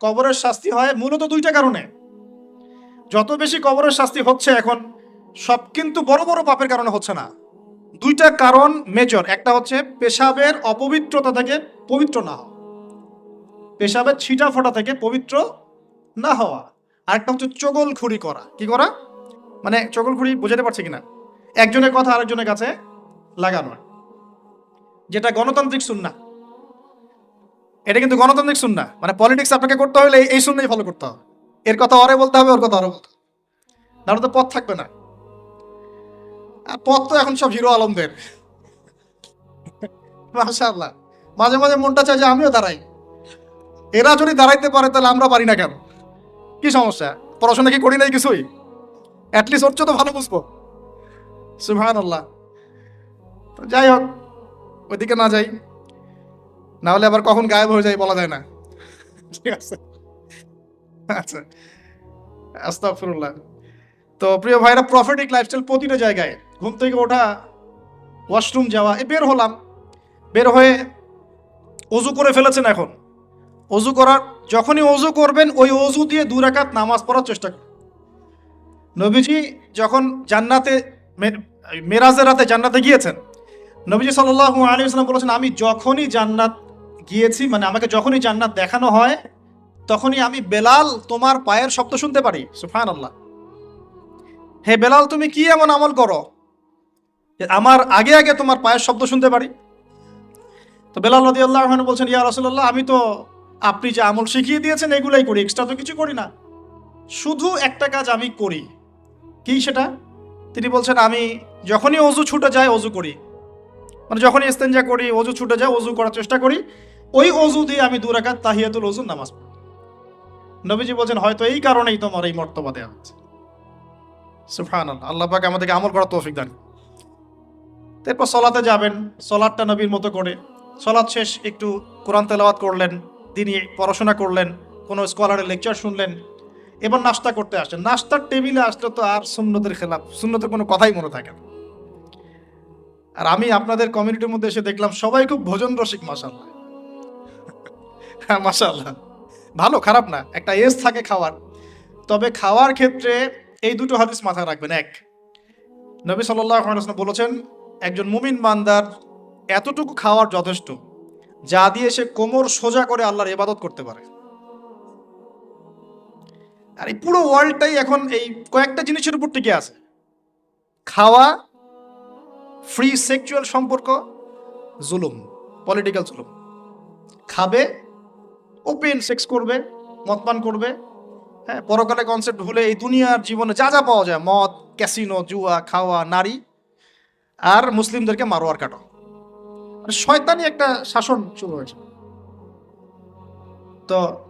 কবরের শাস্তি হয় মূলত দুইটা কারণে। যত বেশি কবরের শাস্তি হচ্ছে এখন, সব কিন্তু বড় বড় পাপের কারণে হচ্ছে না। দুইটা কারণ মেজর একটা হচ্ছে পেশাবের অপবিত্রতা থেকে পবিত্র না হওয়া। পেশাবের ছিটা ফোটা থেকে পবিত্র না হওয়া। আরেকটা হচ্ছে চগলখুরি করা। কি করা? মানে চগলখুরি বোঝাতে পারছে কিনা? একজনের কথা আরেকজনের কাছে লাগানো যেটা গণতান্ত্রিক সুন্না এটা কিন্তু গণতান্ত্রিক সুন্না। মানে পলিটিক্স আপনাকে করতে হলে এই- সুন্নাই ফলো করতে হবে। এর কথা অরে বলতে হবে, ওর কথা অরে বলতে হবে। তো পথ থাকবে না। আর পথ তো এখন সব হিরো আলমদের। মাশাআল্লাহ। মাঝে মাঝে মনটা চায় যে আমিও দাঁড়াই। এরা যদি দাঁড়াইতে পারে, তাহলে আমরা পারি না কেন? কি সমস্যা? পড়াশোনা কি করি নাই কিছুই? অ্যাটলিস্ট ওর তো ভালো বুঝব। সুহান আল্লাহ যাই হোক, ওইদিকে না যাই। না হলে আবার কখন গায়েব হয়ে যায় বলা যায় না। ঠিক আছে? আচ্ছা। আস্তাগফিরুল্লাহ। তো প্রিয় ভাইরা প্রফিটিক লাইফস্টাইল প্রতিটা জায়গায়। ঘুম থেকে ওঠা ওয়াশরুম যাওয়া, এ বের হলাম। বের হয়ে অজু করে ফেলেছেন এখন। অজু করার, যখনই অজু করবেন, ওই অজু দিয়ে দু রাকাত নামাজ পড়ার চেষ্টা করুন। নবীজি যখন জান্নাতে মেরাজের রাতে জান্নাতে গিয়েছেন, নবীজি সাল্লাল্লাহু আলাইহি ওয়াসাল্লাম বলেছেন, আমি যখনই জান্নাত গিয়েছি মানে আমাকে যখনই জান্নাত দেখানো হয়, তখনই আমি বেলাল তোমার পায়ের শব্দ শুনতে পারি। সুফান আল্লাহ হে বেলাল, তুমি কি এমন আমল করো আমার আগে আগে তোমার পায়ের শব্দ শুনতে পারি? তো বেলাল রদি আল্লাহ বলছেন, ইয়া রসুল্লাহ আমি তো, আপনি যে আমল শিখিয়ে দিয়েছেন, এগুলাই করি এক্সট্রা তো কিছু করি না। শুধু একটা কাজ আমি করি। কি সেটা? তিনি বলছেন, আমি যখনই অজু ছুটে যায়, অজু করি। মানে যখনই ইস্তেঞ্জা করি, অজু ছুটে যায়, অজু করার চেষ্টা করি। ওই অজু দিয়ে আমি দু রাকাত তাহিয়াতুল অজুর নামাজ পড়ি। নবীজি বলছেন, হয়তো এই কারণেই তোমার এই মর্তবা দেওয়া হচ্ছে। সুফান আল্লাহ পাক আমাদেরকে আমল করার তৌফিক দান তারপর সলাতে যাবেন, সলাদটা নবীর মতো করে। সলাদ শেষ, একটু কোরআন তেলাওয়াত করলেন তিনি পড়াশোনা করলেন, কোনো স্কলারের লেকচার শুনলেন, এবার নাস্তা করতে আসেন নাস্তার টেবিলে আসলে তো আর সুন্নতের খেলাফ সুন্নতের কোনো কথাই মনে থাকে না। আর আমি আপনাদের কমিউনিটির মধ্যে এসে দেখলাম, সবাই খুব ভোজন রসিক মাসাল্লাহ হ্যাঁ ভালো, খারাপ না। একটা এজ থাকে খাওয়ার। তবে খাওয়ার ক্ষেত্রে এই দুটো হাদিস মাথায় রাখবেন। এক, নবী সাল্লাহ বলেছেন, একজন মুমিন বান্দার এতটুকু খাওয়ার যথেষ্ট, যা দিয়ে সে কোমর সোজা করে আল্লাহর ইবাদত করতে পারে। আর এই পুরো ওয়ার্ল্ডটাই এখন এই কয়েকটা জিনিসের উপর টিকে আছে। খাওয়া ফ্রি সেক্সুয়াল সম্পর্ক, জুলুম পলিটিক্যাল জুলুম। খাবে ওপেন সেক্স করবে মদপান করবে হ্যাঁ পরকালে কনসেপ্ট ভুলে এই দুনিয়ার জীবনে যা যা পাওয়া যায়, মদ ক্যাসিনো জুয়া, খাওয়া, নারী আর মুসলিমদেরকে মারোয়ার কাটো। মানে শয়তানি একটা শাসন শুরু হয়েছে। তো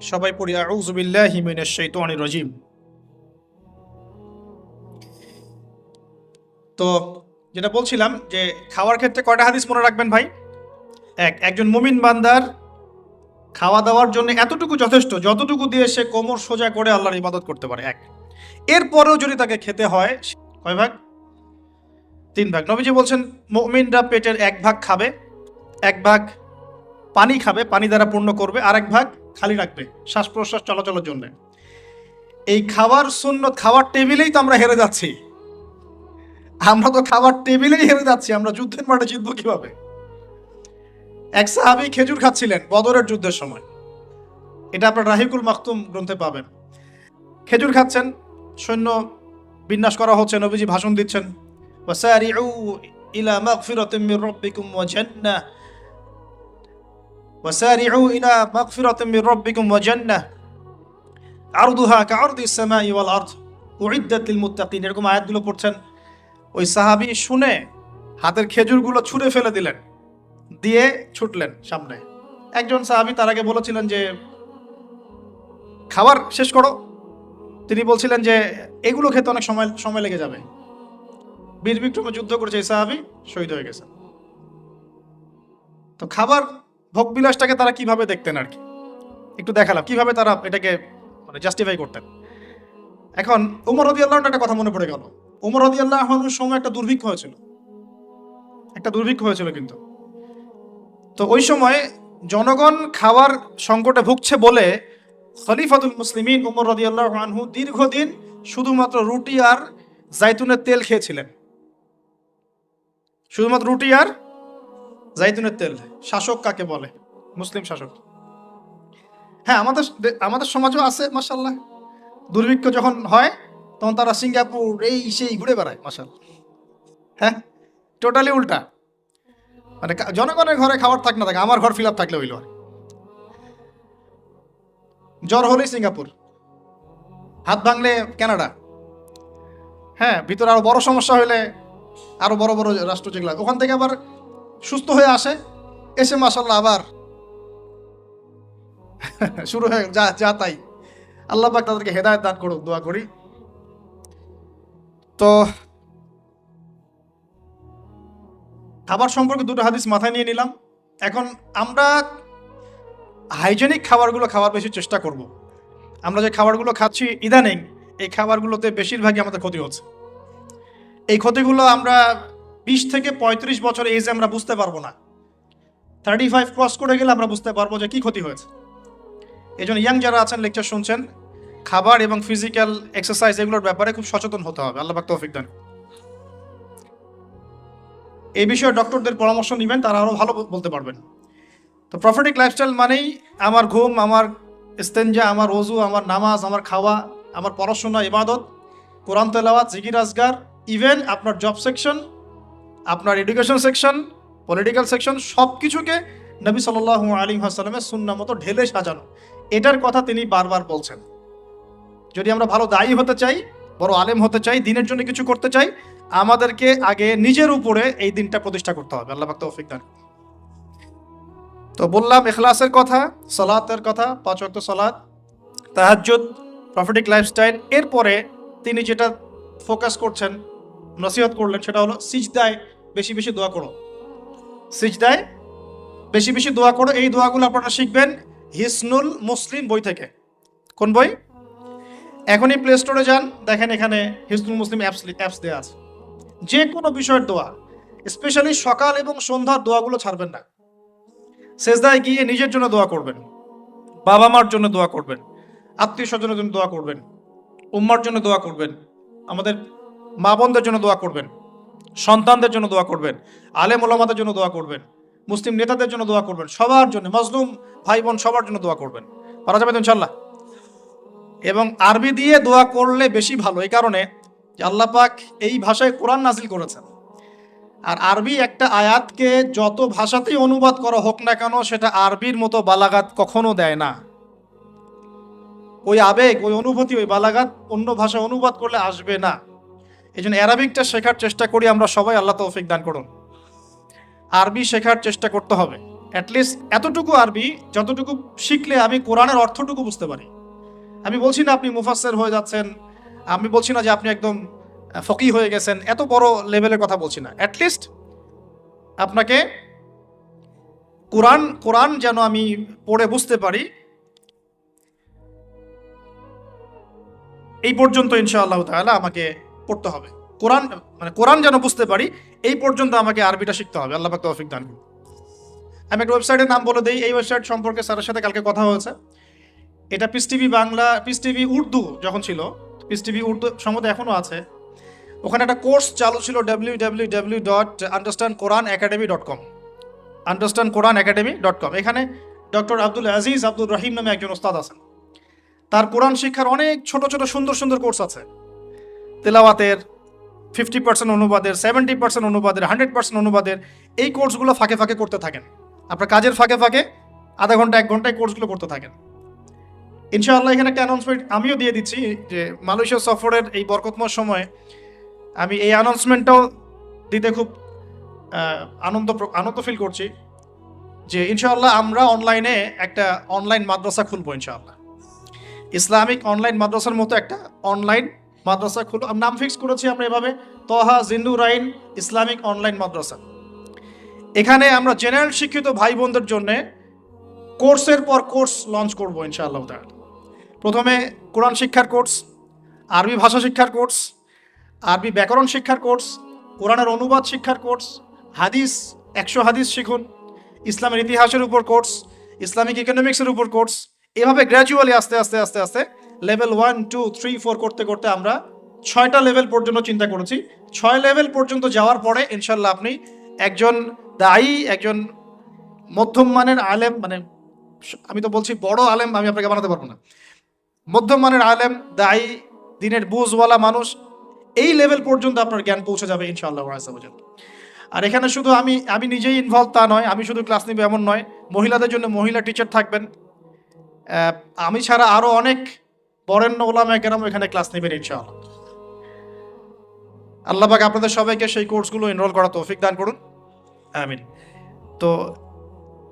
সবাই পড়ি, আউযু বিল্লাহি মিনাশ শাইতানির রাজিম। তো যেটা বলছিলাম যে খাওয়ার ক্ষেত্রে কয়টা হাদিস মনে রাখবেন ভাই? এক, একজন মুমিন বান্দার খাওয়া দাওয়ার জন্য এতটুকু যথেষ্ট যতটুকু দিয়ে সে কোমর সোজা করে আল্লাহর ইবাদত করতে পারে। এক, এরপরেও যদি তাকে খেতে হয়, কয় ভাগ? তিন ভাগ। নবীজি বলছেন, মুমিনরা পেটের এক ভাগ খাবে, এক ভাগ পানি খাবে, পানি দ্বারা পূর্ণ করবে আর এক ভাগ খালি রাখবে শ্বাস প্রশ্বাস চলাচলের জন্য। এই খাবার শূন্য খাওয়ার টেবিলেই তো আমরা হেরে যাচ্ছি। আমরা তো খাবার টেবিলেই হেরে যাচ্ছি, আমরা যুদ্ধের মাঠে জিতবো কীভাবে? এক সাহাবি খেজুর খাচ্ছিলেন বদরের যুদ্ধের সময়। এটা আপনার রাহিকুল মাকতুম গ্রন্থে পাবেন। খেজুর খাচ্ছেন, সৈন্য বিন্যাস করা হচ্ছে, নবীজি ভাষণ দিচ্ছেন। ইলা মাগফিরাতিম মির রাব্বিকুম ওয়া জান্নাহ। وسارعوا إلى مغفرة من ربكم وجنة عرضها كعرض السماء والأرض أعدت للمتقين এরকম আয়াতগুলো পড়ছেন ওই সাহাবী শুনে হাতের খেজুরগুলো ছুঁড়ে ফেলে দিলেন দিয়ে ছুটলেন সামনে একজন সাহাবী তার আগে বলেছিলেন যে খাবার শেষ করো তিনি বলছিলেন যে এগুলো খেতে অনেক সময় সময় লেগে যাবে বীর বিক্রমে যুদ্ধ করেছে এই সাহাবী শহীদ হয়ে গেছে তো খাবার ভোগবিলাসটাকে তারা কীভাবে দেখতেন আর কি? একটু দেখালাম, কীভাবে তারা এটাকে মানে জাস্টিফাই করতেন? এখন উমর রদি আল্লাহর একটা কথা মনে পড়ে গেল। উমর রদি আল্লাহর সময় একটা দুর্ভিক্ষ হয়েছিল। একটা দুর্ভিক্ষ হয়েছিল কিন্তু। তো ওই সময় জনগণ খাওয়ার সংকটে ভুগছে বলে খলিফাতুল মুসলিমিন উমর রদি আল্লাহ আনহু দীর্ঘদিন শুধুমাত্র রুটি আর জাইতুনের তেল খেয়েছিলেন। শুধুমাত্র রুটি আর জাইতুনের তেল শাসক কাকে বলে? মুসলিম শাসক। হ্যাঁ আমাদের আমাদের সমাজও আছে মাসাল্লাহ দুর্ভিক্ষ যখন হয়, তখন তারা সিঙ্গাপুর, এই সেই ঘুরে বেড়ায় মাসাল হ্যাঁ টোটালি উল্টা। মানে জনগণের ঘরে খাবার থাক না থাকে, আমার ঘর ফিল আপ থাকলে হইল জ্বর হলেই সিঙ্গাপুর। হাত ভাঙলে কানাডা। হ্যাঁ ভিতরে আরও বড় সমস্যা হলে আরও বড় বড় রাষ্ট্র যেগুলো, ওখান থেকে আবার সুস্থ হয়ে আসে, এসে মাসাল্লাহ আবার। শুরু হয়ে যা যা তাই। আল্লাহ পাক তাদেরকে হেদায়ত দান করুক, দোয়া করি। তো, খাবার সম্পর্কে দুটো হাদিস মাথায় নিয়ে নিলাম। এখন আমরা হাইজেনিক খাবারগুলো খাওয়ার বেশি চেষ্টা করব। আমরা যে খাবারগুলো খাচ্ছি ইদানিং, এই খাবারগুলোতে বেশিরভাগই আমাদের ক্ষতি হচ্ছে। এই ক্ষতিগুলো আমরা বিশ থেকে পঁয়ত্রিশ বছর এজে আমরা বুঝতে পারব না। থার্টি ফাইভ ক্রস করে গেলে আমরা বুঝতে পারব যে কি ক্ষতি হয়েছে। এই জন্য ইয়াং যারা আছেন লেকচার শুনছেন, খাবার এবং ফিজিক্যাল এক্সারসাইজ এগুলোর ব্যাপারে খুব সচেতন হতে হবে। আল্লাহ তৌফিক দান এই বিষয়ে ডক্টরদের পরামর্শ নেবেন, তারা আরও ভালো বলতে পারবেন। তো প্রফিটিক লাইফস্টাইল মানেই আমার ঘুম, আমার ইস্তেঞ্জা, আমার ওজু আমার নামাজ, আমার খাওয়া, আমার পড়াশোনা, ইবাদত, কোরআন তেলাওয়াত, জিকির আজগার ইভেন আপনার জব সেকশন আপনার এডুকেশন সেকশন, পলিটিক্যাল সেকশন সব কিছুকে নবী সাল্লাহ আলী হাসালামের সুন্না মতো ঢেলে সাজানো। এটার কথা তিনি বারবার বলছেন। যদি আমরা ভালো দায়ী হতে চাই, বড় আলেম হতে চাই, দিনের জন্য কিছু করতে চাই, আমাদেরকে আগে নিজের উপরে এই দিনটা প্রতিষ্ঠা করতে হবে। আল্লাহ তৌফিক দান তো বললাম, এখলাসের কথা, সলাতের কথা, পাঁচ ওয়াক্ত সলাত, তাহাজ্জুদ প্রফিটিক লাইফস্টাইল এরপরে তিনি যেটা ফোকাস করছেন, নসিহত করলেন, সেটা হলো সিজদায় বেশি বেশি দোয়া করো। সিজদায় বেশি বেশি দোয়া করো। এই দোয়াগুলো আপনারা শিখবেন হিসনুল মুসলিম বই থেকে। কোন বই? এখনই প্লে স্টোরে যান। দেখেন এখানে হিসনুল মুসলিম অ্যাপস অ্যাপস দেওয়া আছে। যে কোনো বিষয়ের দোয়া স্পেশালি সকাল এবং সন্ধ্যার দোয়াগুলো ছাড়বেন না। সেজদায় গিয়ে নিজের জন্য দোয়া করবেন। বাবা মার জন্য দোয়া করবেন। আত্মীয় স্বজনের জন্য দোয়া করবেন। উম্মার জন্য দোয়া করবেন। আমাদের মা বোনদের জন্য দোয়া করবেন। সন্তানদের জন্য দোয়া করবেন, আলেম ওলামাদের জন্য দোয়া করবেন, মুসলিম নেতাদের জন্য দোয়া করবেন, সবার জন্য, মজলুম ভাই বোন সবার জন্য দোয়া করবেন। পারা যাবে ইনশাল্লাহ এবং আরবি দিয়ে দোয়া করলে বেশি ভালো, এই কারণে আল্লাহ পাক এই ভাষায় কোরআন নাজিল করেছেন। আর আরবি একটা আয়াতকে যত ভাষাতেই অনুবাদ করা হোক না কেন, সেটা আরবির মতো বালাগাত কখনো দেয় না। ওই আবেগ, ওই অনুভূতি, ওই বালাগাত অন্য ভাষা অনুবাদ করলে আসবে না। এই জন্য অ্যারাবিকটা শেখার চেষ্টা করি, আমরা সবাই আল্লাহ তৌফিক দান করুন। আরবি শেখার চেষ্টা করতে হবে। অ্যাটলিস্ট এতটুকু আরবি, যতটুকু শিখলে আমি কোরআনের অর্থটুকু বুঝতে পারি। আমি বলছি না আপনি মুফাসের হয়ে যাচ্ছেন, আমি বলছি না যে আপনি একদম ফকি হয়ে গেছেন, এত বড় লেভেলের কথা বলছি না। অ্যাটলিস্ট আপনাকে কোরআন কোরআন যেন আমি পড়ে বুঝতে পারি। এই পর্যন্ত ইনশাআল্লাহ তাআলা আমাকে পড়তে হবে। কোরআন মানে কোরআন যেন বুঝতে পারি, এই পর্যন্ত আমাকে আরবিটা শিখতে হবে। আল্লাহ পাক তৌফিক দান করুন। আমি একটা ওয়েবসাইটের নাম বলে দিই। এই ওয়েবসাইট সম্পর্কে স্যারের সাথে কালকে কথা হয়েছে। এটা peace TV Bangla peace TV Urdu যখন ছিল পিস টিভি উর্দু সম্ভবত এখনও আছে। ওখানে একটা কোর্স চালু ছিল W W W dot understand Quran academy dot com understand Quran academy dot com এখানে ডক্টর আব্দুল আজিজ আব্দুল রহিম নামে একজন ওস্তাদ আছেন। তার কোরআন শিক্ষার অনেক ছোট ছোট, সুন্দর সুন্দর কোর্স আছে। তেলাওয়াতের ফিফটি পার্সেন্ট অনুবাদের সেভেন্টি পার্সেন্ট অনুবাদের হান্ড্রেড পার্সেন্ট অনুবাদের এই কোর্সগুলো ফাঁকে ফাঁকে করতে থাকেন। আপনার কাজের ফাঁকে ফাঁকে আধা ঘণ্টা, এক ঘন্টায় কোর্সগুলো করতে থাকেন। ইনশাআল্লাহ এখানে একটা অ্যানাউন্সমেন্ট আমিও দিয়ে দিচ্ছি যে মালয়েশিয়া সফরের এই বরকতময় সময়ে আমি এই অ্যানাউন্সমেন্টটাও দিতে খুব আনন্দ আনন্দ ফিল করছি যে ইনশাআল্লাহ আমরা অনলাইনে একটা অনলাইন মাদ্রাসা খুলবো ইনশাআল্লাহ। ইসলামিক অনলাইন মাদ্রাসার মতো একটা অনলাইন মাদ্রাসা আমি নাম ফিক্স করেছি আমরা এভাবে। তহা জিন্দুরাইন ইসলামিক অনলাইন মাদ্রাসা। এখানে আমরা জেনারেল শিক্ষিত ভাই বোনদের জন্যে কোর্সের পর কোর্স লঞ্চ করব ইনশাআল্লাহ তাআলা। প্রথমে কোরআন শিক্ষার কোর্স আরবি ভাষা শিক্ষার কোর্স আরবি ব্যাকরণ শিক্ষার কোর্স কোরআনের অনুবাদ শিক্ষার কোর্স হাদিস, একশো হাদিস শিখুন, ইসলামের ইতিহাসের উপর কোর্স ইসলামিক ইকোনমিক্সের উপর কোর্স এভাবে গ্র্যাজুয়ালি আস্তে আস্তে আস্তে আস্তে level one two three four করতে করতে আমরা ছয়টা লেভেল পর্যন্ত চিন্তা করেছি। ছয় লেভেল পর্যন্ত যাওয়ার পরে ইনশাল্লাহ আপনি একজন দায়ী, একজন মধ্যম মানের আলেম মানে আমি তো বলছি বড় আলেম, আমি আপনাকে বানাতে পারব না। মধ্যম মানের আলেম, দায়ী, দিনের বুঝওয়ালা মানুষ, এই লেভেল পর্যন্ত আপনার জ্ঞান পৌঁছে যাবে ইনশাআল্লাহ আসাবজাল আর এখানে শুধু আমি আমি নিজেই ইনভলভ তা নয়, আমি শুধু ক্লাস নিব এমন নয়, মহিলাদের জন্য মহিলা টিচার থাকবেন। আমি ছাড়া আরও অনেক বরেণ্য ওলামা কেরাম এখানে ক্লাস নেবেন ইনশাআল্লাহ। আল্লাহ পাক আপনাদের সবাইকে সেই কোর্সগুলো এনরোল করা তৌফিক দান করুন। আমিন। তো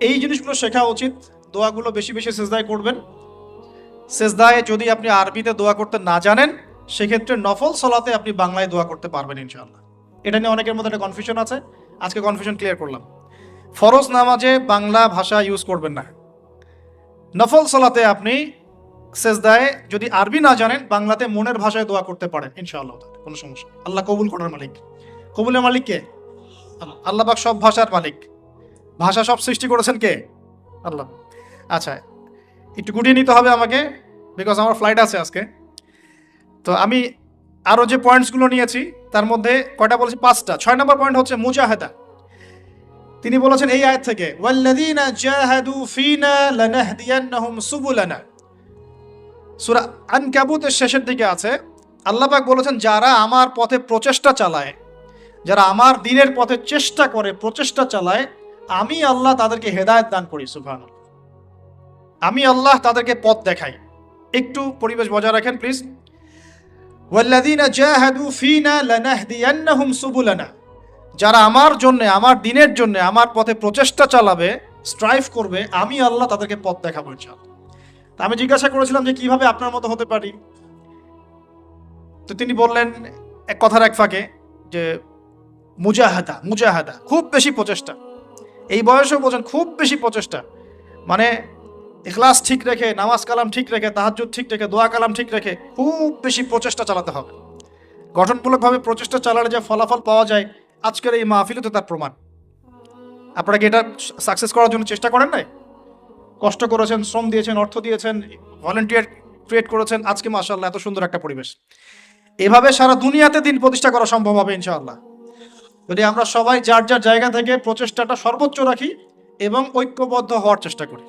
এই জিনিসগুলো শেখা উচিত। দোয়াগুলো বেশি বেশি সেজদায় করবেন। সেজদায় যদি আপনি আরবিতে দোয়া করতে না জানেন, সেক্ষেত্রে নফল সলাতে আপনি বাংলায় দোয়া করতে পারবেন ইনশাআল্লাহ। এটা নিয়ে অনেকের মধ্যে একটা কনফিউশন আছে। আজকে কনফিউশন ক্লিয়ার করলাম। ফরজ নামাজে বাংলা ভাষা ইউজ করবেন না। নফল সলাতে আপনি সেজদায় যদি আরবি না জানেন, বাংলাতে মনের ভাষায় দোয়া করতে পারেন, ইনশাআল্লাহ। কোনো সমস্যা আল্লাহ কবুল করার মালিক। কবুলের মালিক কে? আল্লাহ। পাক সব ভাষার মালিক। ভাষা সব সৃষ্টি করেছেন কে? আল্লাহ। আচ্ছা একটু গুটিয়ে নিতে হবে আমাকে বিকজ আমার ফ্লাইট আছে আজকে। তো আমি আরও যে পয়েন্টসগুলো নিয়েছি, তার মধ্যে কয়টা বলেছি? পাঁচটা। ছয় নম্বর পয়েন্ট হচ্ছে মুজাহেদা। তিনি বলেছেন এই আয়াত থেকে, ওয়াল্লাযীনা জাহাদু ফিনা লানাহদিয়ান্নাহুম সুবুলানা। সূরা আনকাবুতের শেষের দিকে আছে, আল্লাহ পাক বলেছেন, যারা আমার পথে প্রচেষ্টা চালায়, যারা আমার দিনের পথে চেষ্টা করে প্রচেষ্টা চালায়, আমি আল্লাহ তাদেরকে হেদায়ত দান করি সুবহান আমি আল্লাহ তাদেরকে পথ দেখাই। একটু পরিবেশ বজায় রাখেন প্লিজ ওয়াল্লাযীনা জাহাদু ফিনা লানাহদিয়ান্নাহুম সুবুলানা। যারা আমার জন্য, আমার দিনের জন্য, আমার পথে প্রচেষ্টা চালাবে স্ট্রাইভ করবে, আমি আল্লাহ তাদেরকে পথ দেখাবো, ইনশাআল্লাহ। তা আমি জিজ্ঞাসা করেছিলাম যে কীভাবে আপনার মতো হতে পারি। তো তিনি বললেন, এক কথার এক ফাঁকে, যে মুজাহাদা মুজাহাদা, খুব বেশি প্রচেষ্টা। এই বয়সেও বলছেন খুব বেশি প্রচেষ্টা। মানে ইখলাস ঠিক রেখে, নামাজ কালাম ঠিক রেখে, তাহাজ্জুদ ঠিক রেখে, দোয়া কালাম ঠিক রেখে খুব বেশি প্রচেষ্টা চালাতে হবে। গঠনমূলকভাবে প্রচেষ্টা চালালে যে ফলাফল পাওয়া যায়, আজকের এই মাহফিলতে তার প্রমাণ। আপনারা কি এটা সাকসেস করার জন্য চেষ্টা করেন নাই? কষ্ট করেছেন, শ্রম দিয়েছেন, অর্থ দিয়েছেন ভলেন্টিয়ার ক্রিয়েট করেছেন। আজকে মাসাল্লাহ এত সুন্দর একটা পরিবেশ। এভাবে সারা দুনিয়াতে দিন প্রতিষ্ঠা করা সম্ভব হবে ইনশাআল্লাহ। যদি আমরা সবাই যার যার জায়গা থেকে প্রচেষ্টাটা সর্বোচ্চ রাখি এবং ঐক্যবদ্ধ হওয়ার চেষ্টা করি।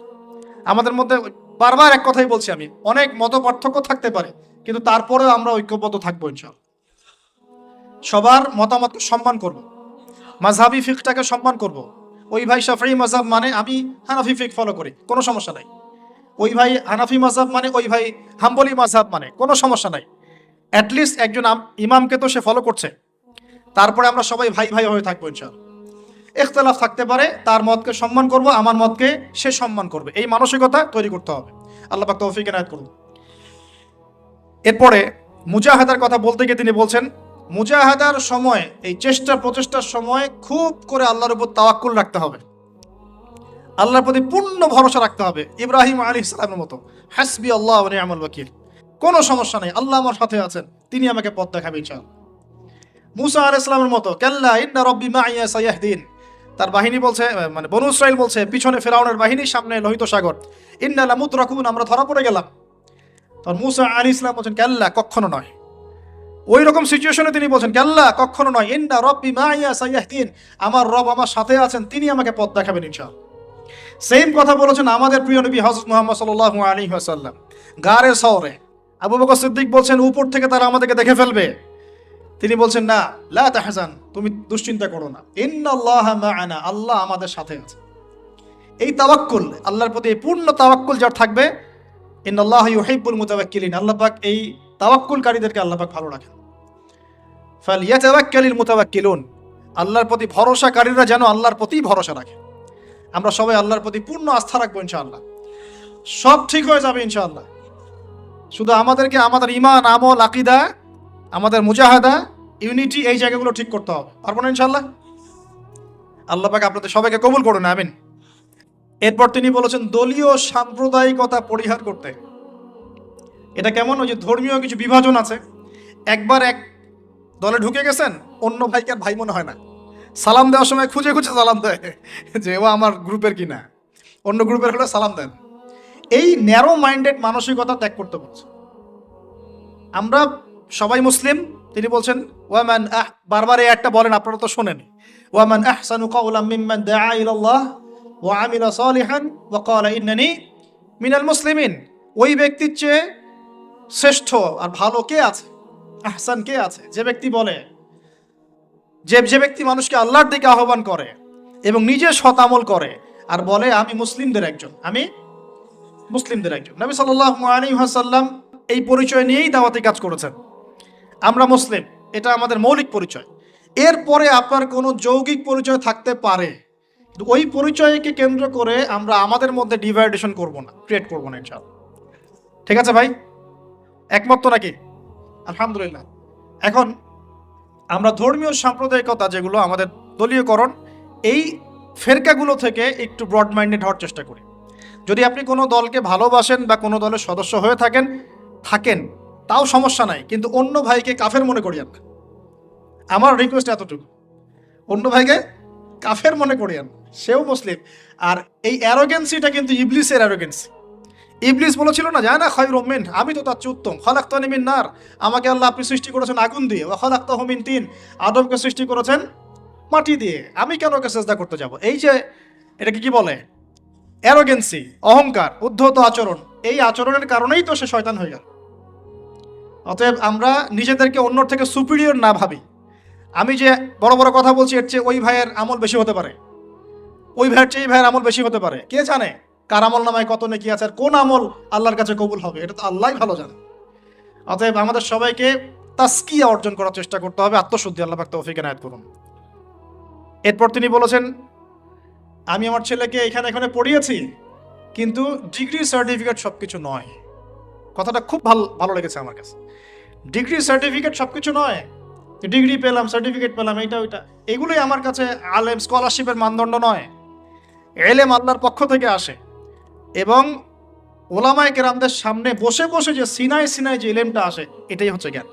আমাদের মধ্যে বারবার এক কথাই বলছি আমি, অনেক মত পার্থক্য থাকতে পারে, কিন্তু তারপরেও আমরা ঐক্যবদ্ধ থাকব ইনশাআল্লাহ। সবার মতামতকে সম্মান করব। মাঝহাবি ফিকটাকে সম্মান করব। ওই ভাই শাফি মাঝহাব মানে আমি হানাফি ফিক ফলো করি, কোনো সমস্যা নাই। ওই ভাই হানাফি মাঝহাব মানে ওই ভাই হাম্বলি মাঝহাব মানে কোনো সমস্যা নাই। অ্যাটলিস্ট একজন ইমামকে তো সে ফলো করছে। তারপরে আমরা সবাই ভাই ভাই হয়ে থাকব ইনশাআল্লাহ। ইখতলাফ থাকতে পারে, তার মতকে সম্মান করব, আমার মতকে সে সম্মান করবে। এই মানসিকতা তৈরি করতে হবে। আল্লাহ পাক তৌফিক এনায়েত করুন। এরপরে মুজাহাদার কথা বলতে গিয়ে তিনি বলছেন মুজাহাদার সময়, এই চেষ্টা প্রচেষ্টার সময় খুব করে আল্লাহর উপর তাওয়াক্কুল রাখতে হবে। আল্লাহর প্রতি পূর্ণ ভরসা রাখতে হবে, ইব্রাহিম আলী ইসলামের মতো। হাসবি আল্লাহ নিয়ামুল ওয়াকিল। কোনো সমস্যা নেই, আল্লাহ আমার সাথে আছেন, তিনি আমাকে পথ দেখাবে ইনশাআল্লাহ। মুসা আল ইসলামের মতো, কাল্লা ইন্না রব্বি মাইয়া সাইয়াহদিন তার বাহিনী বলছে মানে বনু ইসরাইল বলছে, পিছনে ফেরাউনের বাহিনীর সামনে লোহিত সাগর। ইন্না লামুদ রাকুন আমরা ধরা পড়ে গেলাম। তখন মুসা আলী ইসলাম বলছেন, কেল্লা কখনো নয়। ওই রকম সিচুয়েশনে তিনি বলছেন কাল্লা কখনো নয়। ইন্না রব্বি মাইয়া সাইয়াহদিন। আমার রব আমার সাথে আছেন, তিনি আমাকে পথ দেখাবেন ইনশাআল্লাহ। সেম কথা বলেছেন আমাদের প্রিয় নবী হজরত মুহাম্মদ সাল্লাল্লাহু আলাইহি ওয়াসাল্লাম। গারে শহরে। আবু বকর সিদ্দিক বলছেন, উপর থেকে তারা আমাদেরকে দেখে ফেলবে। তিনি বলছেন, না, লা তাহজান, তুমি দুশ্চিন্তা করো না। ইন্নাল্লাহ মাআনা, আল্লাহ আমাদের সাথে আছে। এই তাওয়াক্কুল, আল্লাহর প্রতি পূর্ণ তাওয়াক্কুল যার থাকবে, ইন্নাল্লাহ ইউহিব্বুল মুতাওয়াক্কিলিন। আল্লাহ পাক এই তাওয়াক্কুলকারীদেরকে আল্লাহ পাক ভালো রাখেন। ফালিয়াতাওয়াক্কালিল মুতাওয়াক্কিলুন। আল্লাহর প্রতি ভরসাকারীরা যেন আল্লাহর প্রতি ভরসা রাখে। আমরা সবাই আল্লাহর প্রতি পূর্ণ আস্থা রাখব ইনশাআল্লাহ। সব ঠিক হয়ে যাবে ইনশাআল্লাহ। শুধু আমাদেরকে আমাদের ইমান আমল, আকিদা, আমাদের মুজাহাদা, ইউনিটি এই জায়গাগুলো ঠিক করতে হবে। পারব না ইনশাআল্লাহ? আল্লাহ পাক আপনাদের সবাইকে কবুল করুন, আমিন। এরপর তিনি বলেছেন, দলীয় সাম্প্রদায়িকতা পরিহার করতে। এটা কেমন? ওই যে ধর্মীয় কিছু বিভাজন আছে। একবার এক দলে ঢুকে গেছেন, অন্য ভাইকে আর ভাই মনে হয় না। সালাম দেওয়ার সময় খুঁজে খুঁজে সালাম দেয় যে, ও আমার গ্রুপের কিনা? অন্য গ্রুপের হলে সালাম দেন। এই ন্যারো মাইন্ডেড মানসিকতা ত্যাগ করতে বলছে। আমরা সবাই মুসলিম, তিনি বলছেন, ওয়ামান আহ বারবার এই একটা বলেন, আপনারা তো শোনেন ওয়ামান আহ আহসানু কাউলাম মিম্মান দাআ ইলাল্লাহ ওয়া আমিলা সালিহান ওয়া ক্বালা ইন্নানি মিনাল মুসলিমিন। ওই ব্যক্তির চেয়ে শ্রেষ্ঠ আর ভালো কে আছে? আহসান কে আছে। যে ব্যক্তি বলে, যে যে ব্যক্তি মানুষকে আল্লাহর দিকে আহ্বান করে এবং নিজে আমল করে আর বলে, আমি মুসলিমদের একজন, আমি মুসলিমদের একজন। নবী ওয়াসাল্লাম এই পরিচয় নিয়েই দাওয়াতি কাজ করেছেন। আমরা মুসলিম, এটা আমাদের মৌলিক পরিচয়। এরপরে আপনার কোনো যৌগিক পরিচয় থাকতে পারে, কিন্তু ওই পরিচয়কে কেন্দ্র করে আমরা আমাদের মধ্যে ডিভাইডেশন করব না, ক্রিয়েট করব না ইনশাআল্লাহ। ঠিক আছে ভাই? একমত তো নাকি? আলহামদুলিল্লাহ। এখন আমরা ধর্মীয় সাম্প্রদায়িকতা যেগুলো আমাদের দলীয়করণ, এই ফেরকাগুলো থেকে একটু ব্রড মাইন্ডেড হওয়ার চেষ্টা করি। যদি আপনি কোনো দলকে ভালোবাসেন বা কোনো দলের সদস্য হয়ে থাকেন থাকেন, তাও সমস্যা নাই, কিন্তু অন্য ভাইকে কাফের মনে করিয়েন না। আমার রিকোয়েস্ট এতটুকু। অন্য ভাইকে কাফের মনে করিয়েন। সেও মুসলিম। আর এই অ্যারোগেন্সিটা কিন্তু ইবলিসের অ্যারোগেন্সি ইবলিস বলেছিল না যায় না খয় রোমেন আমি তো তার চেয়ে উত্তম। খলাক্তানি মিন নার, আমাকে আল্লাহ আপনি সৃষ্টি করেছেন আগুন দিয়ে। ও খলাক্তা হমিন তিন, আদমকে সৃষ্টি করেছেন মাটি দিয়ে। আমি কেন ওকে চেষ্টা করতে যাব? এই যে এটাকে কি বলে? অ্যারোগেন্সি, অহংকার, উদ্ধত আচরণ। এই আচরণের কারণেই তো সে শয়তান হয়ে গেল। অতএব আমরা নিজেদেরকে অন্যর থেকে সুপিরিয়র না ভাবি। আমি যে বড় বড় কথা বলছি, এর চেয়ে ওই ভাইয়ের আমল বেশি হতে পারে। ওই ভাইয়ের চেয়ে এই ভাইয়ের আমল বেশি হতে পারে। কে জানে? কার আমল নামায় কত নেকি আছে আর কোন আমল আল্লাহর কাছে কবুল হবে, এটা তো আল্লাহই ভালো জানে। অতএব আমাদের সবাইকে তাস্কিয়া অর্জন করার চেষ্টা করতে হবে, আত্মশুদ্ধি আল্লাহ পাক তৌফিক এনায়েত করুন। এরপর তিনি বলেছেন, আমি আমার ছেলেকে এখানে এখানে পড়িয়েছি, কিন্তু ডিগ্রি সার্টিফিকেট সব কিছু নয়। কথাটা খুব ভালো ভালো লেগেছে আমার কাছে। ডিগ্রি সার্টিফিকেট সব কিছু নয়, ডিগ্রি পেলাম, সার্টিফিকেট পেলাম, এইটা, ওইটা, এগুলোই আমার কাছে আলেম, স্কলারশিপের মানদণ্ড নয়। এলেম আল্লাহর পক্ষ থেকে আসে। এবং ওলামায় কেরামদের সামনে বসে বসে যে সিনাই সিনাই যে এলেমটা আসে, এটাই হচ্ছে জ্ঞান।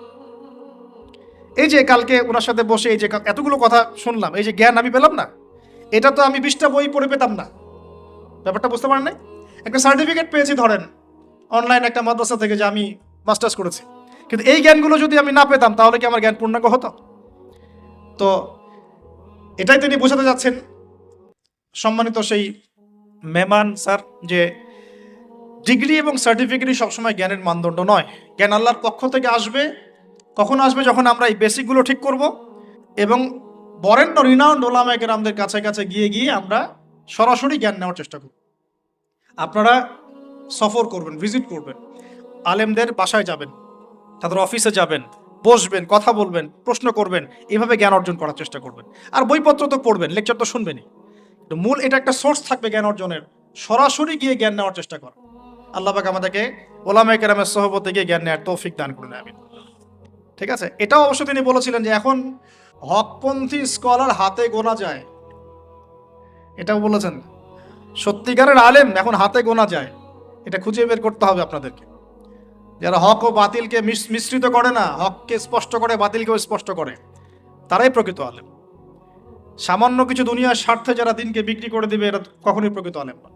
এই যে কালকে ওনার সাথে বসে এই যে এতগুলো কথা শুনলাম, এই যে জ্ঞান আমি পেলাম না, এটা তো আমি বিশটা বই পড়ে পেতাম না। ব্যাপারটা বুঝতে পারেন নাই? একটা সার্টিফিকেট পেয়েছি, ধরেন অনলাইন একটা মাদ্রাসা থেকে যে আমি মাস্টার্স করেছি। কিন্তু এই জ্ঞানগুলো যদি আমি না পেতাম, তাহলে কি আমার জ্ঞান পূর্ণাঙ্গ হতো? তো এটাই তিনি বোঝাতে যাচ্ছেন সম্মানিত সেই মেমান স্যার, যে ডিগ্রি এবং সার্টিফিকেটই সবসময় জ্ঞানের মানদণ্ড নয়। জ্ঞান আল্লাহর পক্ষ থেকে আসবে, কখন আসবে যখন আমরা এই বেসিকগুলো ঠিক করব এবং বরেণ্য রিনাউন্ড ওলামায়কের আমাদের কাছে কাছে গিয়ে গিয়ে আমরা সরাসরি জ্ঞান নেওয়ার চেষ্টা করব। আপনারা সফর করবেন, ভিজিট করবেন, আলেমদের বাসায় যাবেন, তাদের অফিসে যাবেন, বসবেন, কথা বলবেন, প্রশ্ন করবেন, এভাবে জ্ঞান অর্জন করার চেষ্টা করবেন। আর বইপত্র তো পড়বেন, লেকচার তো শুনবেনই। মূল এটা একটা সোর্স থাকবে জ্ঞান অর্জনের। সরাসরি গিয়ে জ্ঞান নেওয়ার চেষ্টা করা। আল্লাহ পাক আমাদেরকে ওলামায় কেরামের সহবতে গিয়ে জ্ঞান নেওয়ার তৌফিক দান করুন আমি ঠিক আছে? এটাও অবশ্য তিনি বলেছিলেন যে এখন হকপন্থী স্কলার হাতে গোনা যায়। এটাও বলেছেন। সত্যিকারের আলেম এখন হাতে গোনা যায়। এটা খুঁজে বের করতে হবে আপনাদেরকে। যারা হক ও বাতিলকে মিশ- মিশ্রিত করে না, হককে স্পষ্ট করে, বাতিলকেও স্পষ্ট করে, তারাই প্রকৃত আলেম। সামান্য কিছু দুনিয়ার স্বার্থে যারা দিনকে বিক্রি করে দিবে, এরা কখনোই প্রকৃত আলেম না।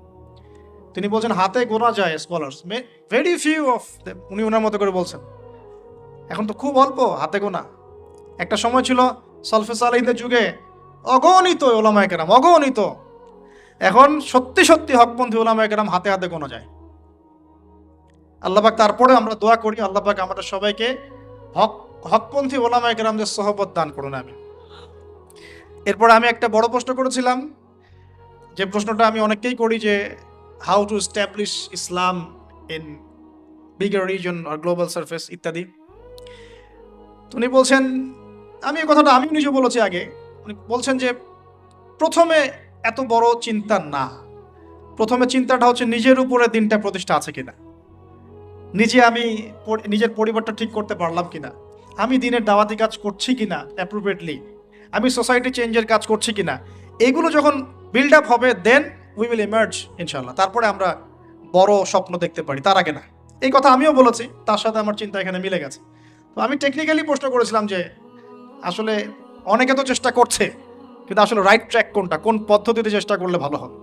তিনি বলছেন, হাতে গোনা যায় স্কলার্স ভেরি ফিউ অফ উনি ওনার মতো করে বলছেন। এখন তো খুব অল্প হাতে গোনা। একটা সময় ছিল সলফেস আলহিদের যুগে অগণিত ওলামায় কেরাম, অগণিত। এখন সত্যি সত্যি হকপন্থী ওলামায় কেরাম হাতে হাতে গোনা যায়। আল্লাপাক তারপরে আমরা দোয়া করি, আল্লাপাক আমাদের সবাইকে হক হকপন্থী ওলামায় কেরামদের সহবত দান করুন আমি এরপর আমি একটা বড় প্রশ্ন করেছিলাম। যে প্রশ্নটা আমি অনেককেই করি যে how to establish Islam in bigger region R global surface ইত্যাদি। উনি বলছেন, আমি এই কথাটা আমিও নিজে বলেছি আগে। উনি বলছেন যে, প্রথমে এত বড় চিন্তা না। প্রথমে চিন্তাটা হচ্ছে নিজের উপরে দিনটা প্রতিষ্ঠা আছে কিনা। নিজে আমি নিজের পরিবারটা ঠিক করতে পারলাম কিনা। আমি দিনের দাওয়াতি কাজ করছি কিনা অ্যাপ্রোপ্রিয়েটলি আমি সোসাইটি চেঞ্জের কাজ করছি কিনা? এগুলো যখন বিল্ড আপ হবে দেন উই উইল ইমার্জ ইনশাল্লাহ তারপরে আমরা বড় স্বপ্ন দেখতে পারি, তার আগে না। এই কথা আমিও বলেছি, তার সাথে আমার চিন্তা এখানে মিলে গেছে। তো আমি টেকনিক্যালি প্রশ্ন করেছিলাম যে, আসলে অনেকে তো চেষ্টা করছে, কিন্তু আসলে রাইট ট্র্যাক কোনটা? কোন পদ্ধতিতে চেষ্টা করলে ভালো হবে?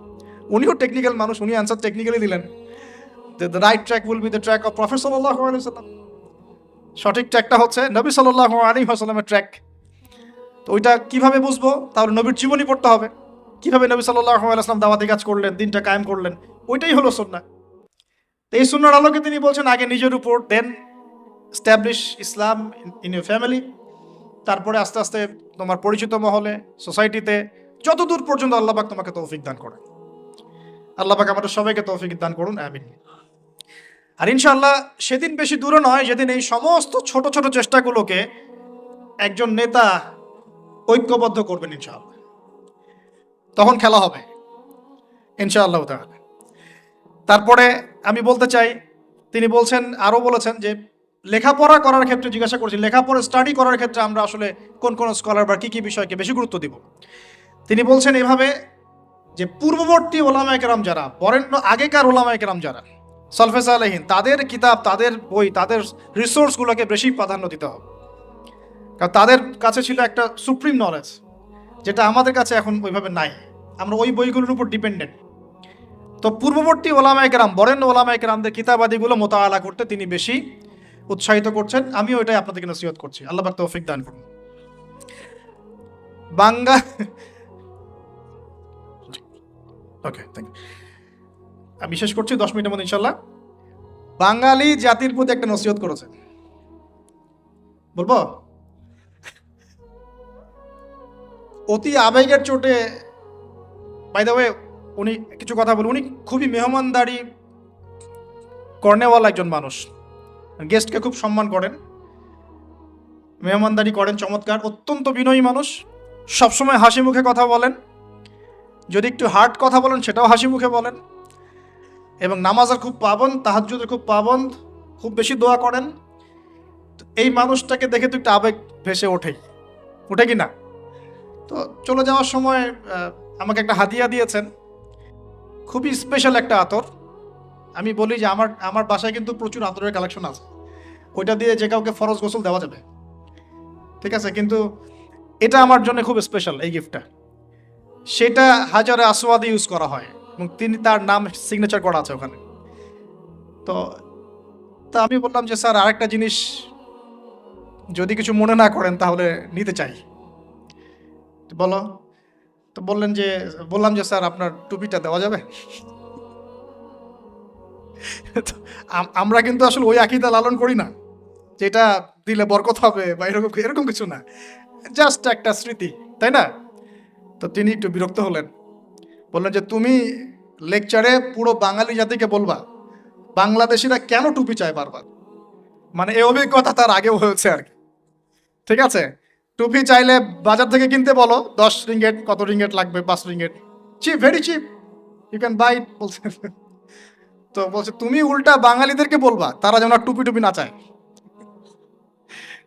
উনিও টেকনিক্যাল মানুষ, উনি অ্যান্সার টেকনিক্যালি দিলেন। The right track will be the track of prophet সাল্লাহ সাল্লাম সঠিক ট্র্যাকটা হচ্ছে নবী সাল্লাহ আলী হাসালামের ট্র্যাক তো ওইটা কীভাবে বুঝব? তাহলে নবীর জীবনী পড়তে হবে। কীভাবে নবী সাল্লাহ আলাইসলাম দাওয়াতি কাজ করলেন, দিনটা কায়েম করলেন, ওইটাই হলো সুন্না তো এই সুন্নার আলোকে তিনি বলছেন, আগে নিজের উপর then establish Islam in your family তারপরে আস্তে আস্তে তোমার পরিচিত মহলে সোসাইটিতে যতদূর পর্যন্ত আল্লাহবাক তোমাকে তৌফিক দান করে আল্লাহবাক আমাদের সবাইকে তৌফিক দান করুন, আমিন। আর ইনশাআল্লাহ সেদিন বেশি দূরে নয়, যেদিন এই সমস্ত ছোট ছোট চেষ্টাগুলোকে একজন নেতা ঐক্যবদ্ধ করবেন ইনশাআল্লাহ। তখন খেলা হবে, ইনশাআল্লাহ তাহলে তারপরে আমি বলতে চাই, তিনি বলছেন, আরও বলেছেন যে, লেখাপড়া করার ক্ষেত্রে জিজ্ঞাসা করছি, লেখাপড়া স্টাডি করার ক্ষেত্রে আমরা আসলে কোন কোন স্কলার বা কী কী বিষয়কে বেশি গুরুত্ব দিব? তিনি বলছেন এভাবে যে, পূর্ববর্তী ওলামায়কেরাম যারা, বরেণ্য আগেকার ওলামায়কেরাম যারা সলফেসা আলহীন তাদের কিতাব, তাদের বই, তাদের রিসোর্সগুলোকে বেশি প্রাধান্য দিতে হবে। কারণ তাদের কাছে ছিল একটা সুপ্রিম নলেজ যেটা আমাদের কাছে এখন ওইভাবে নাই। আমরা ওই বইগুলোর উপর ডিপেন্ডেন্ট তো পূর্ববর্তী ওলামায় কেরাম, বরেণ্য ওলামায় কেরামদের কিতাবাদিগুলো মোতালা করতে তিনি বেশি উৎসাহিত করছেন। আমিও এটাই আপনাদেরকে নসিহত করছি। আল্লাহ পাক তৌফিক দান করুন। বাঙ্গা ওকে থ্যাংক আমি বিশেষ করছি, দশ মিনিটের মধ্যে ইনশাল্লাহ বাঙালি জাতির প্রতি একটা নসিহত করেছে। বলব? অতি আবেগের চোটে বাই দ্য ওয়ে উনি কিছু কথা বলি উনি খুবই মেহমানদারি কর্নেওয়ালা একজন মানুষ। গেস্টকে খুব সম্মান করেন। মেহমানদারি করেন, চমৎকার, অত্যন্ত বিনয়ী মানুষ। সবসময় হাসি মুখে কথা বলেন। যদি একটু হার্ড কথা বলেন, সেটাও হাসি মুখে বলেন। এবং নামাজের খুব পাবন তাহাজ্জুদের খুব পাবন খুব বেশি দোয়া করেন। এই মানুষটাকে দেখে তো একটু আবেগ ভেসে ওঠেই। ওঠে কি না? তো চলে যাওয়ার সময় আমাকে একটা হাদিয়া দিয়েছেন। খুবই স্পেশাল একটা আতর। আমি বলি যে আমার আমার বাসায় কিন্তু প্রচুর আতরের কালেকশন আছে। ওইটা দিয়ে যে কাউকে ফরজ গোসল দেওয়া যাবে। ঠিক আছে? কিন্তু এটা আমার জন্য খুব স্পেশাল এই গিফটটা সেটা হাজারে আসওয়াদে ইউজ করা হয় এবং তিনি তার নাম সিগনেচার করা আছে ওখানে। তো, তা আমি বললাম যে, স্যার, আরেকটা জিনিস যদি কিছু মনে না করেন তাহলে নিতে চাই। বলো, তো বললেন যে, বললাম যে স্যার, আপনার টুপিটা দেওয়া যাবে? আমরা কিন্তু আসলে ওই আকিদা লালন করি না যেটা দিলে বরকত হবে বা এরকম এরকম কিছু না। জাস্ট একটা স্মৃতি, তাই না? তো তিনি একটু বিরক্ত হলেন। বললেন যে, তুমি লেকচারে পুরো বাঙালি জাতিকে বলবা, বাংলাদেশিরা কেন টুপি চায় বারবার? মানে এই অভিজ্ঞতা তার আগেও হয়েছে আর কি। ঠিক আছে? টুপি চাইলে বাজার থেকে কিনতে বলো, দশ রিঙ্গেট, কত রিঙ্গেট লাগবে, পাঁচ ringgit. Cheap very cheap you can buy বলছে। তো বলছে, তুমি উল্টা বাঙালিদেরকে বলবা, তারা যেন টুপি টুপি না চায়।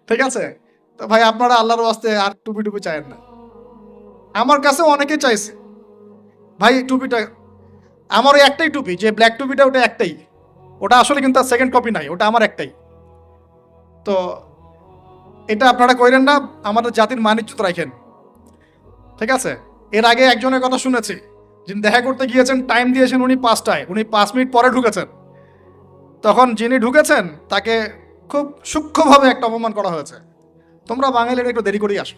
ঠিক আছে? তো ভাই, আপনারা আল্লাহর ওয়াস্তে আর টুপি টুপি চায়েন না। আমার কাছে অনেকে চাইছে। ভাই, টুপিটা, আমার ওই একটাই টুপি, যে ব্ল্যাক টুপিটা, ওটা একটাই। ওটা আসলে কিন্তু সেকেন্ড কপি নাই, ওটা আমার একটাই। তো এটা আপনারা কইরেন না, আমাদের জাতির মানিজ্য রাখেন। ঠিক আছে? এর আগে একজনের কথা শুনেছি, যিনি দেখা করতে গিয়েছেন টাইম দিয়েছেন উনি পাঁচটায়, উনি পাঁচ মিনিট পরে ঢুকেছেন। তখন যিনি ঢুকেছেন, তাকে খুব সূক্ষ্মভাবে একটা অপমান করা হয়েছে। তোমরা বাঙালিরা একটু দেরি করেই আসো।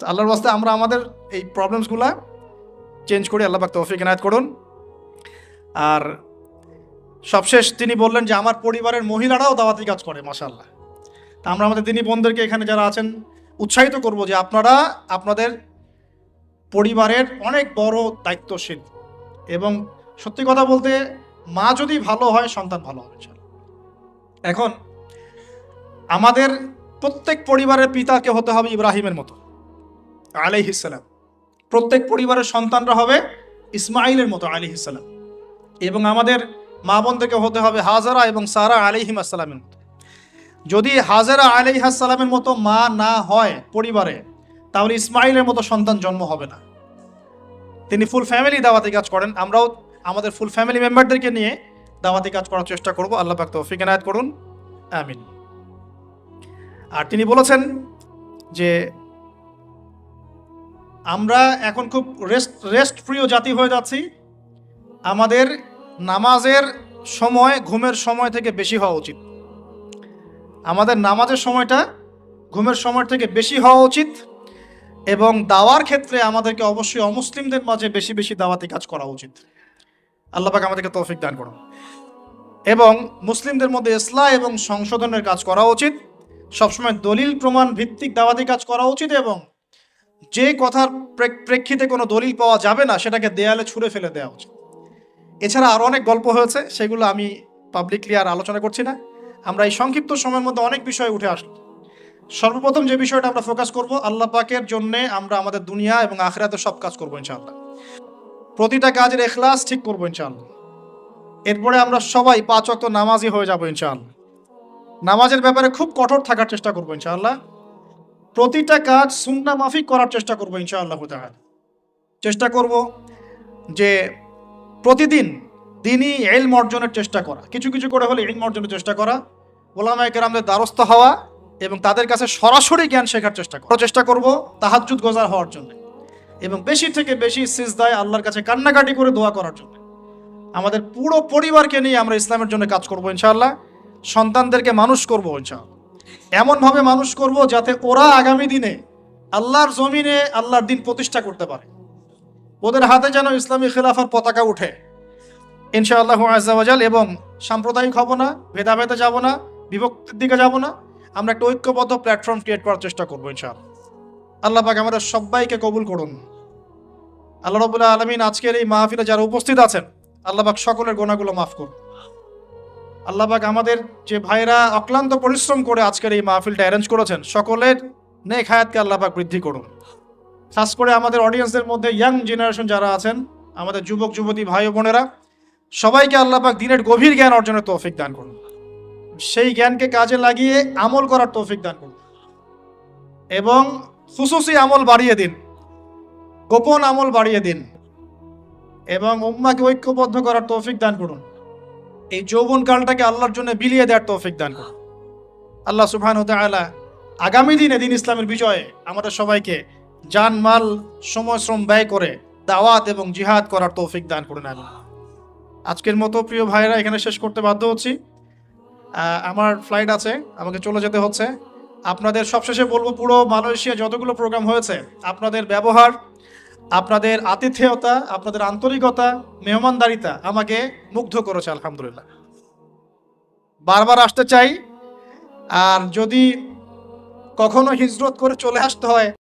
আল্লাহর বাস্তে আমরা আমাদের এই প্রবলেমসগুলা চেঞ্জ করে, আল্লাহ পাক তৌফিক এনায়ত করুন। আর সবশেষ তিনি বললেন যে, আমার পরিবারের মহিলারাও দাওয়াতি কাজ করে মাশাল্লাহ তা আমরা আমাদের দিনী বোনদেরকে এখানে যারা আছেন, উৎসাহিত করব যে আপনারা আপনাদের পরিবারের অনেক বড় দায়িত্বশীল এবং সত্যি কথা বলতে মা যদি ভালো হয়, সন্তান ভালো হবে। এখন আমাদের প্রত্যেক পরিবারের পিতাকে হতে হবে ইব্রাহিমের মতো আলাইহিসাল্লাম প্রত্যেক পরিবারের সন্তানরা হবে ইসমাইলের মতো আলিহিসাল্লাম এবং আমাদের মা বোনদেরকে হতে হবে হাজারা এবং সারা আলিহিম আসসালামের মতো। যদি হাজারা আলিহাসালামের মতো মা না হয় পরিবারে, তাহলে ইসমাইলের মতো সন্তান জন্ম হবে না। তিনি ফুল ফ্যামিলি দাওয়াতি কাজ করেন। আমরাও আমাদের ফুল ফ্যামিলি মেম্বারদেরকে নিয়ে দাওয়াতি কাজ করার চেষ্টা করব। আল্লাহ পাক তৌফিক এনায়েত করুন। আমিন। আর তিনি বলেছেন যে, আমরা এখন খুব রেস্ট রেস্ট প্রিয় জাতি হয়ে যাচ্ছি। আমাদের নামাজের সময়, ঘুমের সময় থেকে বেশি হওয়া উচিত। আমাদের নামাজের সময়টা ঘুমের সময় থেকে বেশি হওয়া উচিত এবং দাওয়ার ক্ষেত্রে আমাদেরকে অবশ্যই অমুসলিমদের মাঝে বেশি বেশি দাওয়াতি কাজ করা উচিত। আল্লাপাক আমাদেরকে তৌফিক দান করুন। এবং মুসলিমদের মধ্যে ইসলাম এবং সংশোধনের কাজ করা উচিত। সবসময় দলিল প্রমাণ ভিত্তিক দাওয়াতি কাজ করা উচিত এবং যে কথার প্রেক্ষিতে কোনো দলিল পাওয়া যাবে না, সেটাকে দেয়ালে ছুঁড়ে ফেলে দেওয়া উচিত। এছাড়া আরও অনেক গল্প হয়েছে, সেগুলো আমি পাবলিকলি আর আলোচনা করছি না। আমরা এই সংক্ষিপ্ত সময়ের মধ্যে অনেক বিষয় উঠে আসলো সর্বপ্রথম যে বিষয়টা আমরা ফোকাস করব, আল্লাহ পাকের জন্য আমরা আমাদের দুনিয়া এবং আখরাতে সব কাজ করব ইনশাআল্লাহ। প্রতিটা কাজের এখলাস ঠিক করব ইনশাআল্লাহ। এরপরে আমরা সবাই পাঁচ অক্ত নামাজি হয়ে যাব ইনশাআল্লাহ। নামাজের ব্যাপারে খুব কঠোর থাকার চেষ্টা করব ইনশাআল্লাহ। প্রতিটা কাজ সুন্না মাফিক করার চেষ্টা করব ইনশাআল্লাহ চেষ্টা করব যে প্রতিদিন দিনই এলম অর্জনের চেষ্টা করা। কিছু কিছু করে হলে এলম অর্জনের চেষ্টা করা। ওলামায় কেরামদের দ্বারস্থ হওয়া এবং তাদের কাছে সরাসরি জ্ঞান শেখার চেষ্টা করা। চেষ্টা করব তাহাজ্জুদ গোজার হওয়ার জন্য এবং বেশি থেকে বেশি সিজদায় আল্লাহর কাছে কান্নাকাটি করে দোয়া করার জন্য। আমাদের পুরো পরিবারকে নিয়ে আমরা ইসলামের জন্য কাজ করব ইনশাআল্লাহ। সন্তানদেরকে মানুষ করব ইনশাআল্লাহ। এমনভাবে মানুষ করব যাতে ওরা আগামী দিনে আল্লাহর জমিনে আল্লাহর দিন প্রতিষ্ঠা করতে পারে। ওদের হাতে যেন ইসলামী খেলাফার পতাকা উঠে। ইনশাআল্লাহ আজাল এবং সাম্প্রদায়িক হব না, ভেদাভেদে যাব না, বিভক্তির দিকে যাব না, আমরা একটা ঐক্যবদ্ধ প্ল্যাটফর্ম ক্রিয়েট করার চেষ্টা করব ইনশাআল্লাহ। আল্লাহ পাক আমাদের সবাইকে কবুল করুন। আল্লাহ রবুল্লাহ আলমিন আজকের এই মাহফিলে যারা উপস্থিত আছেন, আল্লাহ পাক সকলের গোনাগুলো মাফ করুন। আল্লাহ পাক আমাদের যে ভাইরা অক্লান্ত পরিশ্রম করে আজকের এই মাহফিলটা অ্যারেঞ্জ করেছেন, সকলের নেক হায়াতকে আল্লাহ পাক বৃদ্ধি করুন। খাস করে আমাদের অডিয়েন্সদের মধ্যে ইয়াং জেনারেশন যারা আছেন, আমাদের যুবক, যুবতী ভাই বোনেরা সবাইকে আল্লাহ পাক দিনের গভীর জ্ঞান অর্জনের তৌফিক দান করুন। সেই জ্ঞানকে কাজে লাগিয়ে আমল করার তৌফিক দান করুন। এবং খুশুসি আমল বাড়িয়ে দিন। গোপন আমল বাড়িয়ে দিন। এবং উম্মাকে ঐক্যবদ্ধ করার তৌফিক দান করুন। এই যৌবন কালটাকে আল্লাহর জন্য বিলিয়ে দেওয়ার তৌফিক দান করুন। আল্লাহ সুবহান তাআলা আগামী দিনে দিন ইসলামের বিজয়ে আমাদের সবাইকে জান, মাল, সময়, শ্রম ব্যয় করে দাওয়াত এবং জিহাদ করার তৌফিক দান করুন আমি আজকের মতো প্রিয় ভাইরা এখানে শেষ করতে বাধ্য হচ্ছি। আমার ফ্লাইট আছে, আমাকে চলে যেতে হচ্ছে। আপনাদের সবশেষে বলব, পুরো মালয়েশিয়া যতগুলো প্রোগ্রাম হয়েছে, আপনাদের ব্যবহার, আপনাদের আতিথেয়তা, আপনাদের আন্তরিকতা, মেহমানদারিতা আমাকে মুগ্ধ করেছে, আলহামদুলিল্লাহ। বারবার আসতে চাই, আর যদি কখনো হিজরত করে চলে আসতে হয়